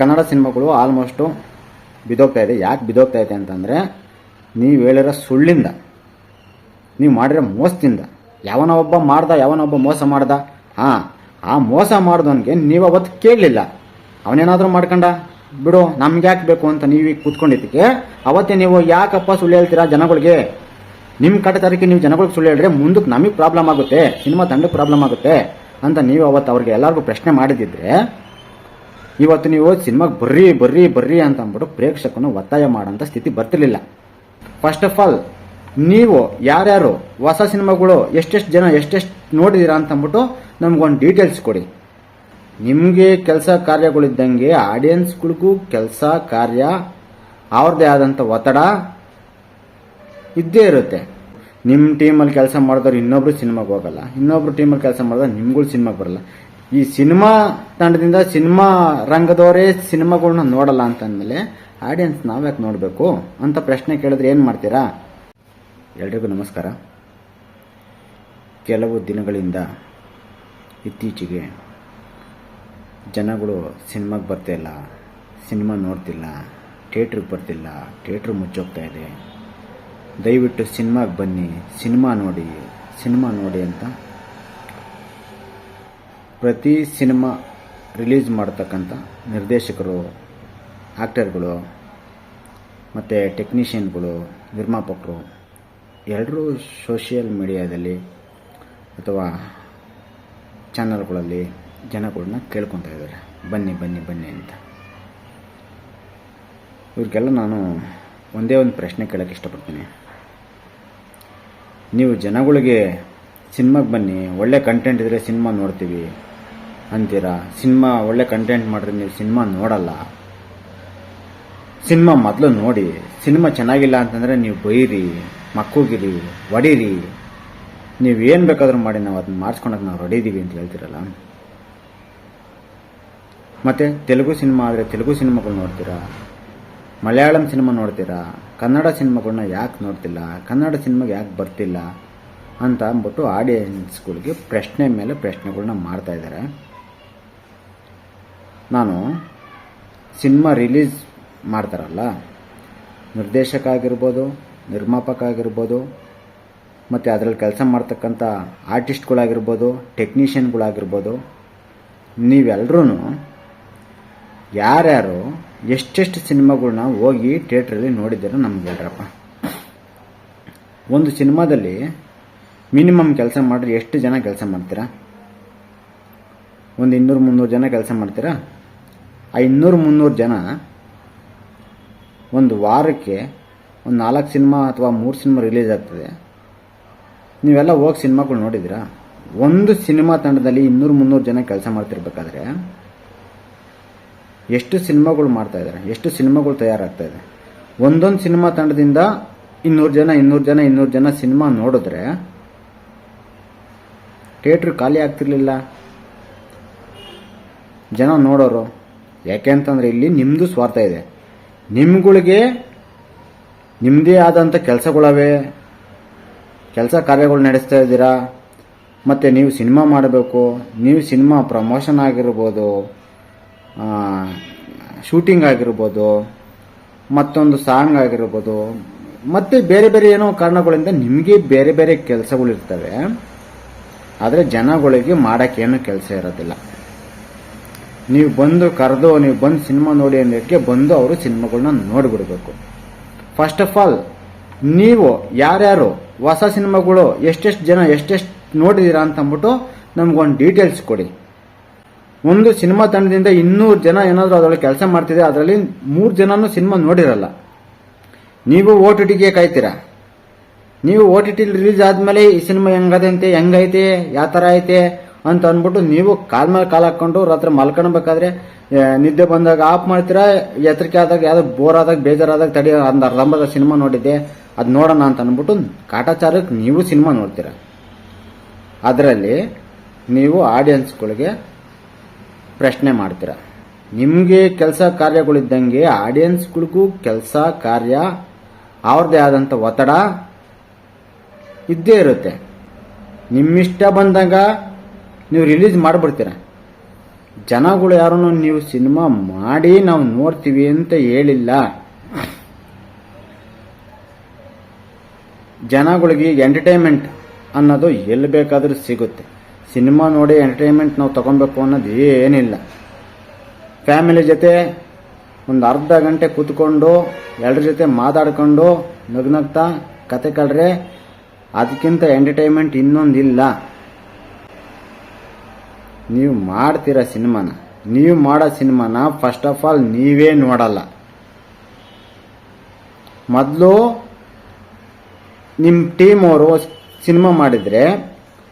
ಕನ್ನಡ ಸಿನಿಮಾಗಳು ಆಲ್ಮೋಸ್ಟು ಬಿದೋಗ್ತಾ ಇದೆ. ಯಾಕೆ ಬಿದೋಗ್ತಾ ಇದೆ ಅಂತಂದರೆ, ನೀವು ಹೇಳಿರೋ ಸುಳ್ಳಿಂದ, ನೀವು ಮಾಡಿರೋ ಮೋಸದಿಂದ. ಯಾವನ ಒಬ್ಬ ಮಾಡ್ದ, ಯಾವನ ಒಬ್ಬ ಮೋಸ ಮಾಡ್ದ? ಹಾಂ, ಆ ಮೋಸ ಮಾಡಿದವನಿಗೆ ನೀವು ಅವತ್ತು ಕೇಳಲಿಲ್ಲ. ಅವನೇನಾದರೂ ಮಾಡ್ಕೊಂಡ? ಬಿಡು, ನಮ್ಗೆ ಯಾಕೆ ಬೇಕು ಅಂತ ನೀವು ಈಗ ಕೂತ್ಕೊಂಡಿದ್ದಕ್ಕೆ, ಅವತ್ತೇ ನೀವು ಯಾಕಪ್ಪ ಸುಳ್ಳು ಹೇಳ್ತೀರಾ ಜನಗಳಿಗೆ? ನಿಮ್ಮ ಕಟ್ಟತರಕ್ಕೆ ನೀವು ಜನಗಳಿಗೆ ಸುಳ್ಳು ಹೇಳಿದ್ರೆ ಮುಂದಕ್ಕೆ ನಮಗೆ ಪ್ರಾಬ್ಲಮ್ ಆಗುತ್ತೆ, ಸಿನಿಮಾ ತಂಡಕ್ಕೆ ಪ್ರಾಬ್ಲಮ್ ಆಗುತ್ತೆ ಅಂತ ನೀವು ಅವತ್ತು ಅವ್ರಿಗೆ ಎಲ್ಲರಿಗೂ ಪ್ರಶ್ನೆ ಮಾಡಿದಿದ್ರೆ ಇವತ್ತು ನೀವು ಸಿನಿಮಾಗೆ ಬರ್ರಿ ಬರ್ರಿ ಬರ್ರಿ ಅಂತ ಅಂದ್ಬಿಟ್ಟು ಪ್ರೇಕ್ಷಕನ ಒತ್ತಾಯ ಮಾಡೋಂಥ ಸ್ಥಿತಿ ಬರ್ತಿರ್ಲಿಲ್ಲ. ಫಸ್ಟ್ ಆಫ್ ಆಲ್ ನೀವು ಯಾರ್ಯಾರು ಹೊಸ ಸಿನಿಮಾಗಳು ಎಷ್ಟೆಷ್ಟು ಜನ ಎಷ್ಟೆಷ್ಟು ನೋಡಿದ್ದೀರಾ ಅಂತ ಅಂದ್ಬಿಟ್ಟು ನಮ್ಗೊಂದು ಡೀಟೇಲ್ಸ್ ಕೊಡಿ. ನಿಮಗೆ ಕೆಲಸ ಕಾರ್ಯಗಳಿದ್ದಂಗೆ ಆಡಿಯನ್ಸ್ಗಳಿಗೂ ಕೆಲಸ ಕಾರ್ಯ ಅವ್ರದ್ದೇ ಆದಂಥ ಒತ್ತಡ ಇದ್ದೇ ಇರುತ್ತೆ. ನಿಮ್ಮ ಟೀಮಲ್ಲಿ ಕೆಲಸ ಮಾಡಿದವ್ರು ಇನ್ನೊಬ್ರು ಸಿನಿಮಾಗೆ ಹೋಗಲ್ಲ, ಇನ್ನೊಬ್ರು ಟೀಮಲ್ಲಿ ಕೆಲಸ ಮಾಡಿದ್ರೆ ನಿಮ್ಗಳು ಸಿನಿಮಾಗೆ ಬರಲ್ಲ. ಈ ಸಿನಿಮಾ ತಂಡದಿಂದ ಸಿನಿಮಾ ರಂಗದವರೇ ಸಿನಿಮಾಗಳನ್ನ ನೋಡಲ್ಲ ಅಂತಂದಮೇಲೆ ಆಡಿಯನ್ಸ್ ನಾವ್ಯಾಕೆ ನೋಡಬೇಕು ಅಂತ ಪ್ರಶ್ನೆ ಕೇಳಿದ್ರೆ ಏನು ಮಾಡ್ತೀರಾ? ಎಲ್ರಿಗೂ ನಮಸ್ಕಾರ. ಕೆಲವು ದಿನಗಳಿಂದ ಇತ್ತೀಚೆಗೆ ಜನಗಳು ಸಿನಿಮಾಗೆ ಬರ್ತಿಲ್ಲ ಸಿನಿಮಾ ನೋಡ್ತಿಲ್ಲ, ಥಿಯೇಟ್ರಿಗೆ ಬರ್ತಿಲ್ಲ, ಥಿಯೇಟ್ರ್ ಮುಚ್ಚೋಗ್ತಾ ಇದೆ. ದಯವಿಟ್ಟು ಸಿನಿಮಾಗೆ ಬನ್ನಿ, ಸಿನಿಮಾ ನೋಡಿ ಸಿನಿಮಾ ನೋಡಿ ಅಂತ ಪ್ರತಿ ಸಿನಿಮಾ ರಿಲೀಸ್ ಮಾಡ್ತಕ್ಕಂಥ ನಿರ್ದೇಶಕರು ಆ್ಯಕ್ಟರ್ಗಳು ಮತ್ತು ಟೆಕ್ನಿಷಿಯನ್ಗಳು, ನಿರ್ಮಾಪಕರು ಎಲ್ಲರೂ ಸೋಷಿಯಲ್ ಮೀಡಿಯಾದಲ್ಲಿ ಅಥವಾ ಚಾನಲ್ಗಳಲ್ಲಿ ಜನಗಳನ್ನ ಕೇಳ್ಕೊತಾ ಇದ್ದಾರೆ. ಬನ್ನಿ ಬನ್ನಿ ಬನ್ನಿ ಅಂತ. ಇವ್ರಿಗೆಲ್ಲ ನಾನು ಒಂದೇ ಒಂದು ಪ್ರಶ್ನೆ ಕೇಳೋಕ್ಕೆ ಇಷ್ಟಪಡ್ತೀನಿ. ನೀವು ಜನಗಳಿಗೆ ಸಿನಿಮಾಗೆ ಬನ್ನಿ, ಒಳ್ಳೆ ಕಂಟೆಂಟ್ ಇದ್ದರೆ ಸಿನಿಮಾ ನೋಡ್ತೀವಿ ಅಂತೀರಾ? ಸಿನಿಮಾ ಒಳ್ಳೆ ಕಂಟೆಂಟ್ ಮಾಡಿದ್ರೆ ನೀವು ಸಿನಿಮಾ ನೋಡಲ್ಲ. ಸಿನಿಮಾ ಮೊದಲು ನೋಡಿ, ಸಿನಿಮಾ ಚೆನ್ನಾಗಿಲ್ಲ ಅಂತಂದರೆ ನೀವು ಬೈರಿ, ಮಕ್ಕೋಗಿರಿ, ಹೊಡೀರಿ. ನೀವು ಏನು ಬೇಕಾದರೂ ಮಾಡಿ, ನಾವು ಅದನ್ನ ಮಾಡಿಸ್ಕೊಳಕ್ಕೆ ನಾವು ರೆಡಿದ್ದೀವಿ ಅಂತ ಹೇಳ್ತೀರಲ್ಲ? ಮತ್ತು ತೆಲುಗು ಸಿನಿಮಾ ಆದರೆ ತೆಲುಗು ಸಿನಿಮಾಗಳು ನೋಡ್ತೀರಾ? ಮಲಯಾಳಂ ಸಿನಿಮಾ ನೋಡ್ತೀರಾ? ಕನ್ನಡ ಸಿನಿಮಾಗಳನ್ನ ಯಾಕೆ ನೋಡ್ತಿಲ್ಲ? ಕನ್ನಡ ಸಿನಿಮಾಗೆ ಯಾಕೆ ಬರ್ತಿಲ್ಲ? ಅಂತ ಅಂದ್ಬಿಟ್ಟು ಆಡಿಯನ್ಸ್ಗಳಿಗೆ ಪ್ರಶ್ನೆ ಮೇಲೆ ಪ್ರಶ್ನೆಗಳನ್ನ ಮಾಡ್ತಾ ಇದ್ದಾರೆ ನಾನು ಸಿನಿಮಾ ರಿಲೀಸ್ ಮಾಡ್ತಾರಲ್ಲ ನಿರ್ದೇಶಕ ಆಗಿರ್ಬೋದು ನಿರ್ಮಾಪಕ ಆಗಿರ್ಬೋದು ಮತ್ತು ಅದರಲ್ಲಿ ಕೆಲಸ ಮಾಡ್ತಕ್ಕಂಥ ಆರ್ಟಿಸ್ಟ್ಗಳಾಗಿರ್ಬೋದು, ಟೆಕ್ನಿಷಿಯನ್ಗಳಾಗಿರ್ಬೋದು ನೀವೆಲ್ಲರೂ ಯಾರ್ಯಾರು ಎಷ್ಟೆಷ್ಟು ಸಿನಿಮಾಗಳನ್ನ ಹೋಗಿ ಥಿಯೇಟ್ರಲ್ಲಿ ನೋಡಿದ್ದೀರೋ ನಮ್ಗೆ ಹೇಳ್ರಪ್ಪ ಒಂದು ಸಿನಿಮಾದಲ್ಲಿ ಮಿನಿಮಮ್ ಕೆಲಸ ಮಾಡಿದ್ರೆ ಎಷ್ಟು ಜನ ಕೆಲಸ ಮಾಡ್ತೀರಾ? ಒಂದು ಇನ್ನೂರು ಮುನ್ನೂರು ಜನ ಕೆಲಸ ಮಾಡ್ತೀರಾ? ಇನ್ನೂರು ಮುನ್ನೂರು ಜನ ಒಂದು ವಾರಕ್ಕೆ ಒಂದು ನಾಲ್ಕು ಸಿನಿಮಾ ಅಥವಾ ಮೂರು ಸಿನಿಮಾ ರಿಲೀಸ್ ಆಗ್ತದೆ. ನೀವೆಲ್ಲ ಹೋಗಿ ಸಿನಿಮಾಗಳು ನೋಡಿದ್ದೀರಾ? ಒಂದು ಸಿನಿಮಾ ತಂಡದಲ್ಲಿ ಇನ್ನೂರು ಮುನ್ನೂರು ಜನ ಕೆಲಸ ಮಾಡ್ತಿರ್ಬೇಕಾದ್ರೆ ಎಷ್ಟು ಸಿನಿಮಾಗಳು ಮಾಡ್ತಾ ಇದ್ದಾರೆ? ಎಷ್ಟು ಸಿನಿಮಾಗಳು ತಯಾರಾಗ್ತಾ ಇದೆ? ಒಂದೊಂದು ಸಿನಿಮಾ ತಂಡದಿಂದ ಇನ್ನೂರು ಜನ ಇನ್ನೂರು ಜನ ಇನ್ನೂರು ಜನ ಸಿನಿಮಾ ನೋಡಿದ್ರೆ ಥಿಯೇಟ್ರ್ ಖಾಲಿ ಆಗ್ತಿರ್ಲಿಲ್ಲ. ಜನ ನೋಡೋರು ಯಾಕೆ ಅಂತಂದ್ರೆ ಇಲ್ಲಿ ನಿಮ್ಮದು ಸ್ವಾರ್ಥ ಇದೆ. ನಿಮ್ಗಳಿಗೆ ನಿಮ್ಮದೇ ಆದಂಥ ಕೆಲಸಗಳವೆ. ಕೆಲಸ ಕಾರ್ಯಗಳು ನಡೆಸ್ತಾ ಇದ್ದೀರಾ? ಮತ್ತು ನೀವು ಸಿನಿಮಾ ಮಾಡಬೇಕು. ನೀವು ಸಿನಿಮಾ ಪ್ರಮೋಷನ್ ಆಗಿರ್ಬೋದು ಶೂಟಿಂಗ್ ಆಗಿರ್ಬೋದು, ಮತ್ತೊಂದು ಸಾಂಗ್ ಆಗಿರ್ಬೋದು, ಮತ್ತು ಬೇರೆ ಬೇರೆ ಏನೋ ಕಾರಣಗಳಿಂದ ನಿಮಗೆ ಬೇರೆ ಬೇರೆ ಕೆಲಸಗಳಿರ್ತವೆ. ಆದರೆ ಜನಗಳಿಗೆ ಮಾಡೋಕ್ಕೇನು ಕೆಲಸ ಇರೋದಿಲ್ಲ. ನೀವು ಬಂದು ಕರೆದು, ನೀವು ಬಂದು ಸಿನಿಮಾ ನೋಡಿ ಅನ್ನೋಕ್ಕೆ ಬಂದು ಅವರು ಸಿನಿಮಾಗಳನ್ನ ನೋಡಿಬಿಡ್ಬೇಕು. ಫಸ್ಟ್ ಆಫ್ ಆಲ್ ನೀವು ಯಾರ್ಯಾರು ಹೊಸ ಸಿನಿಮಾಗಳು ಎಷ್ಟೆಷ್ಟು ಜನ ಎಷ್ಟೆಷ್ಟು ನೋಡಿದ್ದೀರಾ ಅಂತ ಅಂದ್ಬಿಟ್ಟು ನಮ್ಗೊಂದು ಡೀಟೇಲ್ಸ್ ಕೊಡಿ. ಒಂದು ಸಿನಿಮಾ ತಂಡದಿಂದ ಇನ್ನೂರು ಜನ ಏನಾದರೂ ಅದರೊಳಗೆ ಕೆಲಸ ಮಾಡ್ತಿದೆ, ಅದರಲ್ಲಿ ಮೂರು ಜನನೂ ಸಿನಿಮಾ ನೋಡಿರಲ್ಲ. ನೀವು ಓ ಟಿ ಟಿಗೆ ಕಾಯ್ತೀರಾ? ನೀವು ಓ ಟಿ ಟಿಲಿ ರಿಲೀಸ್ ಆದಮೇಲೆ ಈ ಸಿನಿಮಾ ಹೆಂಗದಂತೆ, ಹೆಂಗೈತೆ, ಯಾವ ಥರ ಐತೆ? ಅಂತ ಅಂದ್ಬಿಟ್ಟು ನೀವು ಕಾಲ್ ಮೇಲೆ ಕಾಲು ಹಾಕ್ಕೊಂಡು ರಾತ್ರಿ ಮಲ್ಕೊಳ್ಬೇಕಾದ್ರೆ ನಿದ್ದೆ ಬಂದಾಗ ಆಫ್ ಮಾಡ್ತೀರಾ ಎತ್ತರಿಕೆ ಆದಾಗ ಯಾವ್ದೋ ಬೋರ್ ಆದಾಗ, ಬೇಜಾರಾದಾಗ ತಡಿ, ಅಂದ ಅರ್ಧಂಬರ್ಧ ಸಿನಿಮಾ ನೋಡಿದ್ದೆ, ಅದು ನೋಡೋಣ ಅಂತ ಅಂದ್ಬಿಟ್ಟು ಕಾಟಾಚಾರಕ್ಕೆ ನೀವು ಸಿನಿಮಾ ನೋಡ್ತೀರ. ಅದರಲ್ಲಿ ನೀವು ಆಡಿಯನ್ಸ್ಗಳಿಗೆ ಪ್ರಶ್ನೆ ಮಾಡ್ತೀರ. ನಿಮಗೆ ಕೆಲಸ ಕಾರ್ಯಗಳಿದ್ದಂಗೆ ಆಡಿಯನ್ಸ್ಗಳಿಗೂ ಕೆಲಸ ಕಾರ್ಯ ಅವ್ರದ್ದೇ ಆದಂಥ ಒತ್ತಡ ಇದ್ದೇ ಇರುತ್ತೆ. ನಿಮ್ಮಿಷ್ಟ ಬಂದಾಗ ನೀವು ರಿಲೀಸ್ ಮಾಡಿಬಿಡ್ತೀರ? ಜನಗಳು ಯಾರನ್ನು ನೀವು ಸಿನಿಮಾ ಮಾಡಿ ನಾವು ನೋಡ್ತೀವಿ ಅಂತ ಹೇಳಿಲ್ಲ. ಜನಗಳಿಗೆ ಎಂಟರ್ಟೈನ್ಮೆಂಟ್ ಅನ್ನೋದು ಎಲ್ಲಿ ಬೇಕಾದರೂ ಸಿಗುತ್ತೆ. ಸಿನಿಮಾ ನೋಡಿ ಎಂಟರ್ಟೈನ್ಮೆಂಟ್ ನಾವು ತಗೊಬೇಕು ಅನ್ನೋದು ಏನಿಲ್ಲ. ಫ್ಯಾಮಿಲಿ ಜೊತೆ ಒಂದು ಅರ್ಧ ಗಂಟೆ ಕೂತ್ಕೊಂಡು ಎಲ್ಲರ ಜೊತೆ ಮಾತಾಡ್ಕೊಂಡು, ನಗ್ನಗ್ತಾ ಕತೆ ಕಳ್ರೆ ಅದಕ್ಕಿಂತ ಎಂಟರ್ಟೈನ್ಮೆಂಟ್ ಇನ್ನೊಂದಿಲ್ಲ. ನೀವು ಮಾಡ್ತೀರ ಸಿನಿಮಾನ, ನೀವು ಮಾಡೋ ಸಿನಿಮಾನ ಫಸ್ಟ್ ಆಫ್ ಆಲ್ ನೀವೇ ನೋಡಲ್ಲ. ಮೊದಲು ನಿಮ್ಮ ಟೀಮ್ ಅವರು ಸಿನಿಮಾ ಮಾಡಿದರೆ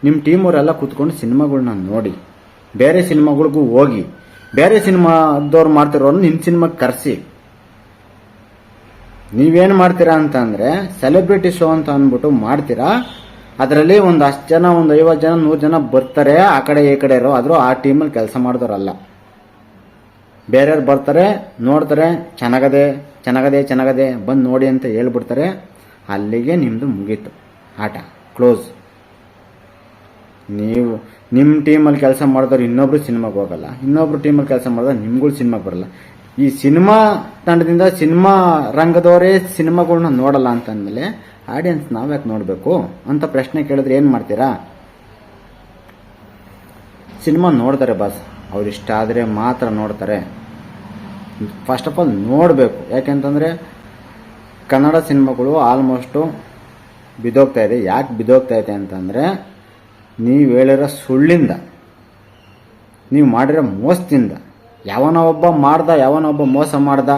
ನಿಮ್ಮ ಟೀಮ್ ಅವರೆಲ್ಲ ಕೂತ್ಕೊಂಡು ಸಿನಿಮಾಗಳನ್ನ ನೋಡಿ, ಬೇರೆ ಸಿನಿಮಾಗಳಿಗೂ ಹೋಗಿ, ಬೇರೆ ಸಿನಿಮಾದವ್ರು ಮಾಡ್ತಿರೋರು ನಿಮ್ಮ ಸಿನಿಮಾಗೆ ಕರೆಸಿ. ನೀವೇನು ಮಾಡ್ತೀರಾ ಅಂತ ಅಂದರೆ ಸೆಲೆಬ್ರಿಟಿ ಶೋ ಅಂತ ಅಂದ್ಬಿಟ್ಟು ಮಾಡ್ತೀರಾ ಅದರಲ್ಲಿ ಒಂದು ಅಷ್ಟು ಜನ, ಒಂದು ಐವತ್ತು ಜನ, ನೂರು ಜನ ಬರ್ತಾರೆ. ಆ ಕಡೆ ಈ ಕಡೆ ಇರೋ, ಆದರೂ ಆ ಟೀಮಲ್ಲಿ ಕೆಲಸ ಮಾಡಿದವರಲ್ಲ ಬೇರೆಯವ್ರು ಬರ್ತಾರೆ, ನೋಡ್ತಾರೆ, ಚೆನ್ನಾಗದೆ ಚೆನ್ನಾಗದೆ ಚೆನ್ನಾಗದೆ ಬಂದು ನೋಡಿ ಅಂತ ಹೇಳ್ಬಿಡ್ತಾರೆ. ಅಲ್ಲಿಗೆ ನಿಮ್ಮದು ಮುಗೀತು. ಆಟ. ಕ್ಲೋಸ್. ನೀವು ನಿಮ್ಮ ಟೀಮಲ್ಲಿ ಕೆಲಸ ಮಾಡಿದವ್ರು ಇನ್ನೊಬ್ರು ಸಿನಿಮಾಗೆ ಹೋಗಲ್ಲ. ಇನ್ನೊಬ್ರು ಟೀಮಲ್ಲಿ ಕೆಲಸ ಮಾಡಿದ್ರೆ ನಿಮ್ಗಳು ಸಿನಿಮಾಗೆ ಬರಲ್ಲ. ಈ ಸಿನಿಮಾ ತಂಡದಿಂದ ಸಿನಿಮಾ ರಂಗದವರೇ ಸಿನಿಮಾಗಳನ್ನ ನೋಡಲ್ಲ ಅಂತ ಅಂದಮೇಲೆ ಆಡಿಯನ್ಸ್ ನಾವ್ಯಾಕೆ ನೋಡಬೇಕು? ಅಂತ ಪ್ರಶ್ನೆ ಕೇಳಿದ್ರೆ ಏನು ಮಾಡ್ತೀರಾ? ಸಿನಿಮಾ ನೋಡ್ತಾರೆ ಬಾಸ್. ಅವ್ರು ಇಷ್ಟ ಆದರೆ ಮಾತ್ರ ನೋಡ್ತಾರೆ. ಫಸ್ಟ್ ಆಫ್ ಆಲ್ ನೋಡಬೇಕು. ಯಾಕೆಂತಂದರೆ, ಕನ್ನಡ ಸಿನಿಮಾಗಳು ಆಲ್ಮೋಸ್ಟು ಬಿದೋಗ್ತಾ ಇದೆ. ಯಾಕೆ ಬಿದೋಗ್ತಾ ಇದೆ ಅಂತಂದರೆ, ನೀವು ಹೇಳಿರೋ ಸುಳ್ಳಿಂದ. ನೀವು ಮಾಡಿರೋ ಮೋಸದಿಂದ. ಯಾವನ ಒಬ್ಬ ಮಾಡ್ದ, ಯಾವನ ಒಬ್ಬ ಮೋಸ ಮಾಡ್ದ.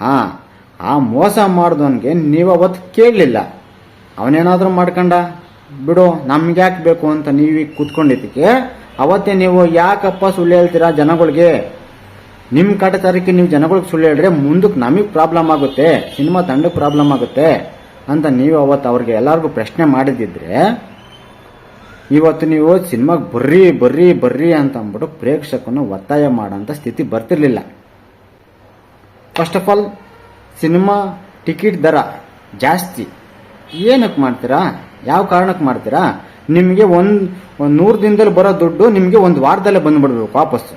ಹಾಂ, ಆ ಮೋಸ ಮಾಡ್ದವನಿಗೆ ನೀವು ಅವತ್ತು ಕೇಳಲಿಲ್ಲ. ಅವನೇನಾದರೂ ಮಾಡ್ಕೊಂಡ? ಬಿಡು ನಮ್ಗೆ ಯಾಕೆ ಬೇಕು ಅಂತ ನೀವೀಗ ಕೂತ್ಕೊಂಡಿದ್ದಕ್ಕೆ, ಅವತ್ತೇ ನೀವು ಯಾಕಪ್ಪ ಸುಳ್ಳು ಹೇಳ್ತೀರಾ ಜನಗಳಿಗೆ? ನಿಮ್ಮ ಕಾಟಚಾರಕ್ಕೆ ನೀವು ಜನಗಳಿಗೆ ಸುಳ್ಳು ಹೇಳಿದ್ರೆ ಮುಂದಕ್ಕೆ ನಮಗೆ ಪ್ರಾಬ್ಲಮ್ ಆಗುತ್ತೆ, ಸಿನಿಮಾ ತಂಡಕ್ಕೆ ಪ್ರಾಬ್ಲಮ್ ಆಗುತ್ತೆ ಅಂತ ನೀವು ಅವತ್ತು ಅವ್ರಿಗೆ ಎಲ್ಲರಿಗೂ ಪ್ರಶ್ನೆ ಮಾಡಿದ್ದಿದ್ರೆ, ಇವತ್ತು ನೀವು ಸಿನಿಮಾಗೆ ಬರ್ರಿ ಬರ್ರಿ ಬರ್ರಿ ಅಂತ ಅಂದ್ಬಿಟ್ಟು ಪ್ರೇಕ್ಷಕನ ಒತ್ತಾಯ ಮಾಡೋಂಥ ಸ್ಥಿತಿ ಬರ್ತಿರ್ಲಿಲ್ಲ. First of all cinema ticket ದರ ಜಾಸ್ತಿ. ಏನಕ್ಕೆ ಮಾಡ್ತೀರಾ? ಯಾವ ಕಾರಣಕ್ಕೆ ಮಾಡ್ತೀರಾ? ನಿಮಗೆ ಒಂದು ಒಂದು ನೂರು ದಿನದಲ್ಲಿ ಬರೋ ದುಡ್ಡು ನಿಮಗೆ ಒಂದು ವಾರದಲ್ಲೇ ಬಂದುಬಿಡ್ಬೇಕು ವಾಪಸ್ಸು.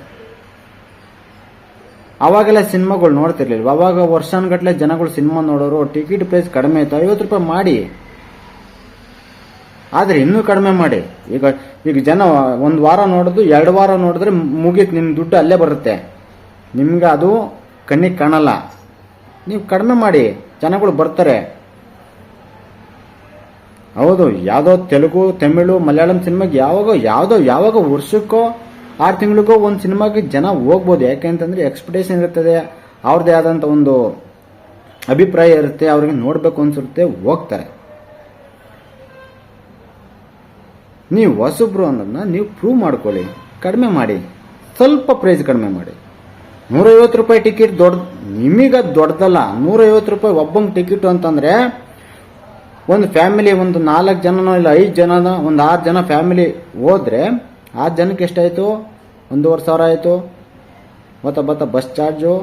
ಅವಾಗೆಲ್ಲ ಸಿನಿಮಾಗಳು ನೋಡ್ತಿರ್ಲಿಲ್ವ? ಅವಾಗ ವರ್ಷಾನುಗಟ್ಟಲೆ ಜನಗಳು ಸಿನಿಮಾ ನೋಡೋರು, ಟಿಕೆಟ್ ಪ್ರೈಸ್ ಕಡಿಮೆ ಇತ್ತು ಐವತ್ತು ರೂಪಾಯಿ ಮಾಡಿ. ಆದರೆ ಇನ್ನೂ ಕಡಿಮೆ ಮಾಡಿ. ಈಗ ಈಗ ಜನ ಒಂದು ವಾರ ನೋಡೋದು, ಎರಡು ವಾರ ನೋಡಿದ್ರೆ ಮುಗೀತು ನಿಮ್ಮ ದುಡ್ಡು ಅಲ್ಲೇ ಬರುತ್ತೆ. ನಿಮ್ಗೆ ಅದು ಕಣ್ಣಿಗೆ ಕಾಣಲ್ಲ. ನೀವು ಕಡಿಮೆ ಮಾಡಿ. ಜನಗಳು ಬರ್ತಾರೆ. ಹೌದು, ಯಾವುದೋ ತೆಲುಗು, ತಮಿಳು, ಮಲಯಾಳಂ ಸಿನಿಮಾಗೆ ಯಾವಾಗ, ಯಾವುದೋ, ಯಾವಾಗ ವರ್ಷಕ್ಕೋ, ಆರು ತಿಂಗಳಿಗೋ ಒಂದು ಸಿನಿಮಾಗೆ ಜನ ಹೋಗ್ಬೋದು. ಯಾಕೆ ಅಂತಂದ್ರೆ ಎಕ್ಸ್ಪೆಕ್ಟೇಷನ್ ಇರ್ತದೆ. ಅವ್ರದ್ದೇ ಆದಂಥ ಒಂದು ಅಭಿಪ್ರಾಯ ಇರುತ್ತೆ. ಅವ್ರಿಗೆ ನೋಡಬೇಕು ಅನ್ಸುತ್ತೆ, ಹೋಗ್ತಾರೆ. ನೀವು ಹೊಸಬ್ರು ಅನ್ನೋದನ್ನ ನೀವು ಪ್ರೂವ್ ಮಾಡ್ಕೊಳ್ಳಿ. ಕಡಿಮೆ ಮಾಡಿ. ಸ್ವಲ್ಪ ಪ್ರೈಸ್ ಕಡಿಮೆ ಮಾಡಿ. ನೂರೈವತ್ತು ರೂಪಾಯಿ ಟಿಕೆಟ್ ದೊಡ್ಡ ನಿಮಗೆ ದೊಡ್ಡದಲ್ಲ, ನೂರೈವತ್ತು ರೂಪಾಯಿ ಒಬ್ಬಂಗೆ ಟಿಕೆಟ್ ಅಂತಂದ್ರೆ ಒಂದು ಫ್ಯಾಮಿಲಿ ಒಂದು ನಾಲ್ಕು ಜನನೋ ಇಲ್ಲ ಐದು ಜನನ, ಒಂದು ಆರು ಜನ ಫ್ಯಾಮಿಲಿ ಹೋದ್ರೆ, ಆರು ಜನಕ್ಕೆ ಎಷ್ಟಾಯಿತು? ಒಂದೂವರೆ ಸಾವಿರ ಆಯಿತು. ಮತ್ತು ಬತ್ತ ಬಸ್ ಚಾರ್ಜು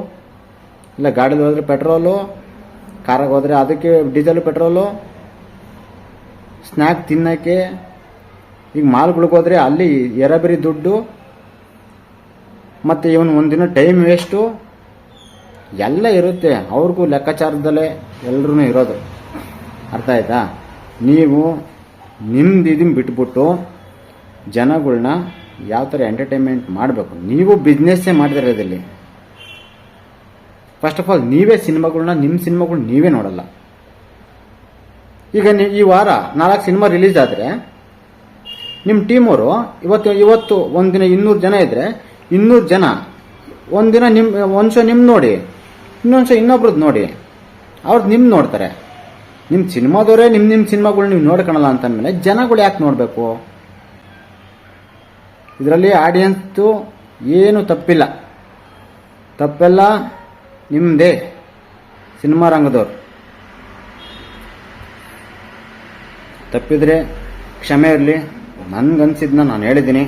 ಇಲ್ಲ ಗಾಡೀಲಿ ಹೋದ್ರೆ ಪೆಟ್ರೋಲು ಕಾರಾಗ ಹೋದರೆ ಅದಕ್ಕೆ ಡೀಸೆಲ್ ಪೆಟ್ರೋಲು ಸ್ನ್ಯಾಕ್ ತಿನ್ನೋಕ್ಕೆ, ಈಗ ಮಾಲ್ಗಳಿಗೆ ಅಲ್ಲಿ ಎರಬರಿ ದುಡ್ಡು, ಮತ್ತು ಇವನು ಒಂದಿನ ಟೈಮ್ ವೇಸ್ಟು ಎಲ್ಲ ಇರುತ್ತೆ. ಅವ್ರಿಗೂ ಲೆಕ್ಕಾಚಾರದಲ್ಲೇ ಎಲ್ಲರೂ ಇರೋದು. ಅರ್ಥ ಆಯ್ತಾ? ನೀವು ನಿಮ್ದು ಬಿಟ್ಬಿಟ್ಟು ಜನಗಳ್ನ ಯಾವ ಥರ ಎಂಟರ್ಟೈನ್ಮೆಂಟ್ ಮಾಡಬೇಕು? ನೀವು ಬಿಸ್ನೆಸ್ಸೇ ಮಾಡಿದಿರೋದಲ್ಲಿ ಫಸ್ಟ್ ಆಫ್ ಆಲ್ ನೀವೇ ಸಿನಿಮಾಗಳನ್ನ ನಿಮ್ಮ ಸಿನಿಮಾಗಳು ನೀವೇ ನೋಡಲ್ಲ. ಈಗ ನೀವು ಈ ವಾರ ನಾಲ್ಕು ಸಿನಿಮಾ ರಿಲೀಸ್ ಆದರೆ ನಿಮ್ಮ ಟೀಮವರು ಇವತ್ತು ಇವತ್ತು ಒಂದಿನ ಇನ್ನೂರು ಜನ ಇದ್ದರೆ ಇನ್ನೂರು ಜನ ಒಂದಿನ ನಿಮ್ಮ ಒಂದು ಶೋ ನಿಮ್ಮ ನೋಡಿ ಇನ್ನೊಂದು ಶೋ ಇನ್ನೊಬ್ರದ್ದು ನೋಡಿ ಅವ್ರದ್ದು ನಿಮ್ಮ ನೋಡ್ತಾರೆ. ನಿಮ್ಮ ಸಿನಿಮಾದವರೇ ನಿಮ್ಮ ನಿಮ್ಮ ಸಿನಿಮಾಗಳು ನೀವು ನೋಡ್ಕೊಳಲ್ಲ ಅಂತಂದಮೇಲೆ ಜನಗಳು ಯಾಕೆ ನೋಡಬೇಕು? ಇದರಲ್ಲಿ ಆಡಿಯನ್ಸ್ದು ಏನು ತಪ್ಪಿಲ್ಲ. ತಪ್ಪೆಲ್ಲ ನಿಮ್ಮದೇ ಸಿನಿಮಾ ರಂಗದವ್ರು. ತಪ್ಪಿದ್ರೆ ಕ್ಷಮೆ ಇರಲಿ. ನನ್ಗನ್ಸಿದ್ನ ನಾನು ಹೇಳಿದ್ದೀನಿ.